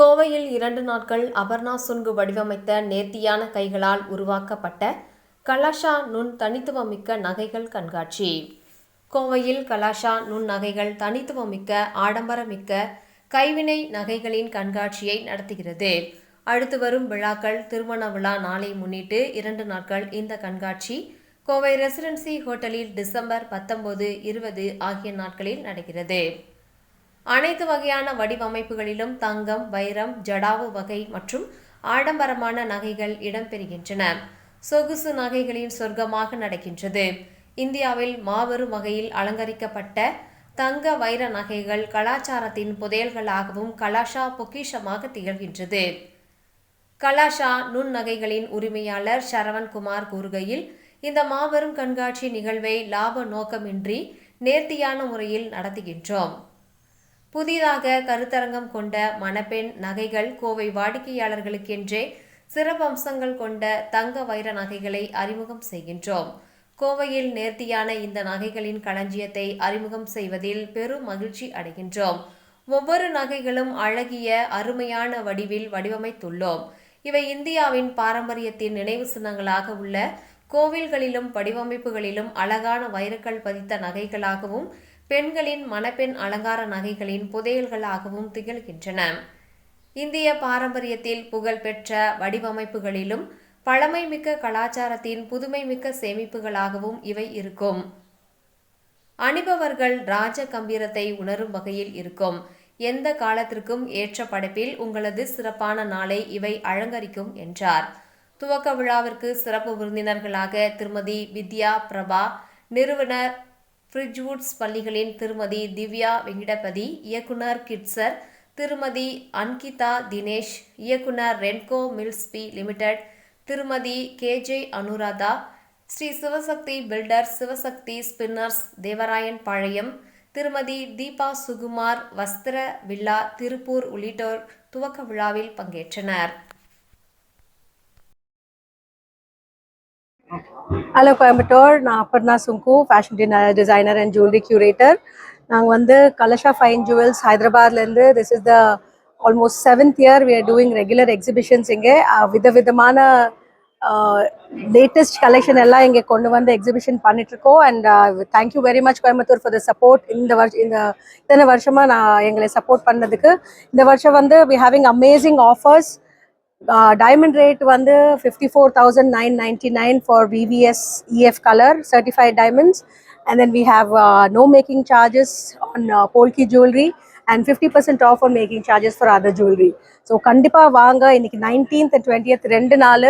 கோவையில் இரண்டு நாட்கள் அபர்ணா சுன்கு வடிவமைத்த நேர்த்தியான கைகளால் உருவாக்கப்பட்ட கலாஷா நுண் தனித்துவமிக்க நகைகள் கண்காட்சி. கோவையில் கலாஷா நுண் நகைகள் தனித்துவமிக்க ஆடம்பரமிக்க கைவினை நகைகளின் கண்காட்சியை நடத்துகிறது. அடுத்து வரும் விழாக்கள் திருமண விழா நாளை முன்னிட்டு இரண்டு நாட்கள் இந்த கண்காட்சி. கோவை ரெசிடென்சி ஹோட்டலில் டிசம்பர் பத்தொன்பது இருபது ஆகிய நாட்களில் நடக்கிறது. அனைத்து வகையான வடிவமைப்புகளிலும் தங்கம் வைரம் ஜடாவு வகை மற்றும் ஆடம்பரமான நகைகள் இடம்பெறுகின்றன. சொகுசு நகைகளின் சொர்க்கமாக நடக்கின்றது. இந்தியாவில் மாபெரும் வகையில் அலங்கரிக்கப்பட்ட தங்க வைர நகைகள் கலாச்சாரத்தின் புதையல்களாகவும் கலாஷா பொக்கிஷமாக திகழ்கின்றது. கலாஷா நுண் நகைகளின் உரிமையாளர் சரவண்குமார் கூறுகையில் இந்த மாபெரும் கண்காட்சி நிகழ்வை லாப நோக்கமின்றி நேர்த்தியான முறையில் நடத்துகின்றோம். புதிதாக கருத்தரங்கம் கொண்ட மணப்பெண் நகைகள் கோவை வாடிக்கையாளர்களுக்கென்றே சிறப்பம்சங்கள் கொண்ட தங்க வைர நகைகளை அறிமுகம் செய்கின்றோம். கோவையில் நேர்த்தியான இந்த நகைகளின் களஞ்சியத்தை அறிமுகம் செய்வதில் பெரும் மகிழ்ச்சி அடைகின்றோம். ஒவ்வொரு நகைகளும் அழகிய அருமையான வடிவில் வடிவமைத்துள்ளோம். இவை இந்தியாவின் பாரம்பரியத்தின் நினைவு சின்னங்களாக உள்ள கோவில்களிலும் வடிவமைப்புகளிலும் அழகான வைரக்கல் பதித்த நகைகளாகவும் பெண்களின் மணப்பெண் அலங்கார நகைகளின் புதையல்களாகவும் திகழ்கின்றன. இந்திய பாரம்பரியத்தில் புகழ்பெற்ற வடிவமைப்புகளிலும் பழமைமிக்க கலாச்சாரத்தின் புதுமைமிக்க சேமிப்புகளாகவும் இவை இருக்கும். அணிபவர்கள் ராஜ கம்பீரத்தை உணரும் வகையில் இருக்கும். எந்த காலத்திற்கும் ஏற்ற படைப்பில் உங்களது சிறப்பான நாளை இவை அலங்கரிக்கும் என்றார். துவக்க விழாவிற்கு சிறப்பு விருந்தினர்களாக திருமதி வித்யா பிரபா நிறுவனர் ஃப்ரிட்ஜ்வுட்ஸ் பள்ளிகளின் திருமதி திவ்யா வெங்கடபதி இயக்குனர் கிட்சர் திருமதி அன்கிதா தினேஷ் இயக்குனர் ரென்கோ மில்ஸ்பி லிமிடெட் திருமதி KJ Anuradha Sri Sivasakthi builder Sivasakthi spinners Devarayan Palayam திருமதி தீபா சுகுமார் வஸ்திர வில்லா திருப்பூர் உள்ளிட்டோர் துவக்க விழாவில் பங்கேற்றனர். ஹலோ கோயம்புத்தூர் நான் Aparna Sunku fashion designer and jewellery curator நாங்கள் வந்து Kalasha fine jewels ஹைதராபாத்லேருந்து this is the almost seventh year we are doing regular exhibitions இங்கே. விதவிதமான லேட்டஸ்ட் கலெக்ஷன் எல்லாம் இங்கே கொண்டு வந்து எக்ஸிபிஷன் பண்ணிட்டு இருக்கோம் and thank you very much Coimbatore for the support இந்த வருஷம் இந்த இத்தனை வருஷமா நான் எங்களை சப்போர்ட் பண்ணதுக்கு. இந்த வருஷம் வந்து we having amazing offers diamond rate வந்து 54999 for VVS EF color certified diamonds and then we have uh, no making charges on uh, Polki jewelry and 50% off on making charges for other jewelry so கண்டிப்பா வாங்க இன்னைக்கு 19th and 20th ரெண்டு நாள்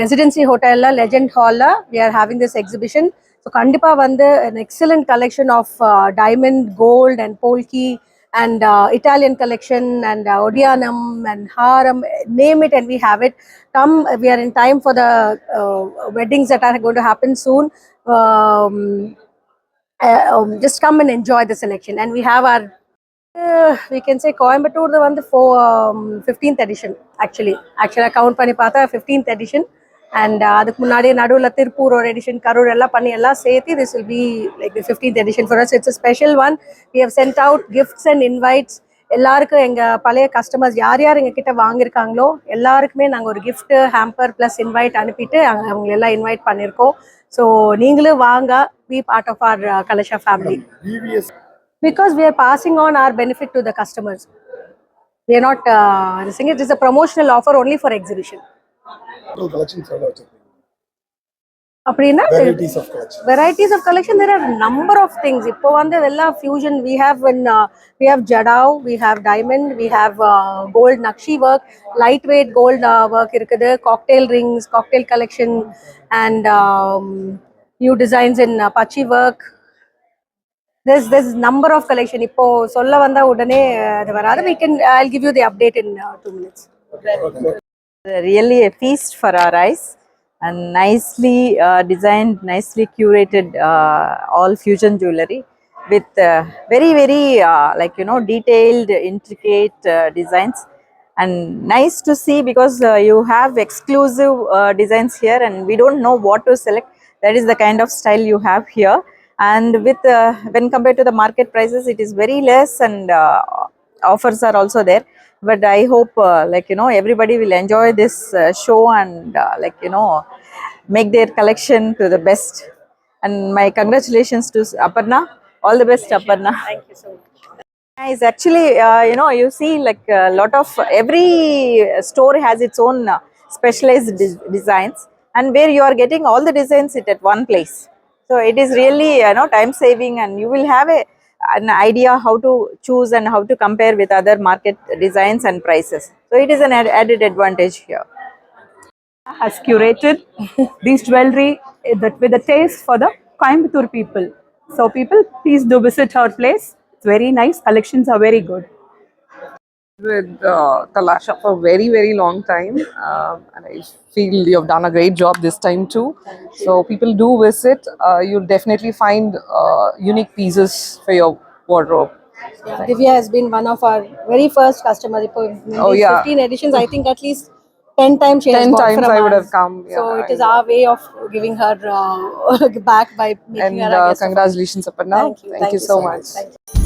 residency ஹோட்டல்ல legend ஹால்ல we are having this exhibition so கண்டிப்பா வந்து an excellent collection of uh, diamond gold and polki and uh, Italian collection and uh, Odianum and Haram, name it and we have it. Come, we are in time for the uh, weddings that are going to happen soon. Um, uh, um, just come and enjoy the selection. And we have our, uh, we can say Coimbatore, the one, the four, um, 15th edition actually. Actually, I count Pani 15th edition. And அதுக்கு முன்னாடியே நடுவில் திருப்பூர் ஒரு edition Karur எல்லாம் பண்ணி எல்லாம் சேர்த்து this will be like fifteenth edition for us it's special one we have sent out gifts and invites எல்லாருக்கும் எங்கள் பழைய கஸ்டமர்ஸ் யார் யார் எங்கள் கிட்ட வாங்கியிருக்காங்களோ எல்லாருக்குமே நாங்கள் ஒரு gift ஹேம்பர் ப்ளஸ் இன்வைட் அனுப்பிட்டு அங்க அவங்க எல்லாம் இன்வைட் பண்ணியிருக்கோம். ஸோ நீங்களும் வாங்க be part of our Kalasha family previous because we are passing on our benefit to the customers. We are not uh, saying it is a promotional offer exhibition. collections எல்லாம் வச்சிருக்கீங்க அப்படின்னா varieties of collection there are number of things இப்போ வந்து எல்லாம் in uh, we have jadao we have diamond we have uh, gold nakshi work lightweight gold uh, work இருக்குது cocktail collection and um, new designs in uh, pachi work there's there's number of collection இப்போ சொல்ல வந்தா உடனே அது வராது can i'll give you the update in uh, 2 minutes really a feast for our eyes and nicely uh, designed, nicely curated uh, all fusion jewelry with uh, very, very uh, like you know detailed, intricate uh, designs and nice to see because uh, you have exclusive uh, designs here and we don't know what to select. That is the kind of style you have here. And with uh, when compared to the market prices, it is very less and uh, offers are also there but I hope uh, like you know everybody will enjoy this uh, show and uh, like you know make their collection to the best. And my congratulations to Aparna. All the best, Aparna. Thank you so much. Nice. Actually, uh, you know, you see like a lot of every store has its own uh, specialized de- designs, and where you are getting all the designs it at one place. So it is really you know time saving, and you will have a an idea how to choose and how to compare with other market designs and prices. So it is an ad- added advantage here. has curated these jewelry that with a taste for the Coimbatore people. So people, please do visit her place. It's very nice. Collections are very good. With uh, Talasha for a very, very long time. Um, and I feel you've done a great job this time too. So people do visit. Uh, you'll definitely find uh, unique pieces for your wardrobe. Yeah, Divya has been one of our very first customers. Oh, yeah. 15 editions, I think at least 10 times she has 10 times I would have come, so yeah, it I is our way of giving her uh, back by making And her a uh, guest of honor. congratulations, Aparna. Thank you. Thank, you so much. much. Thank.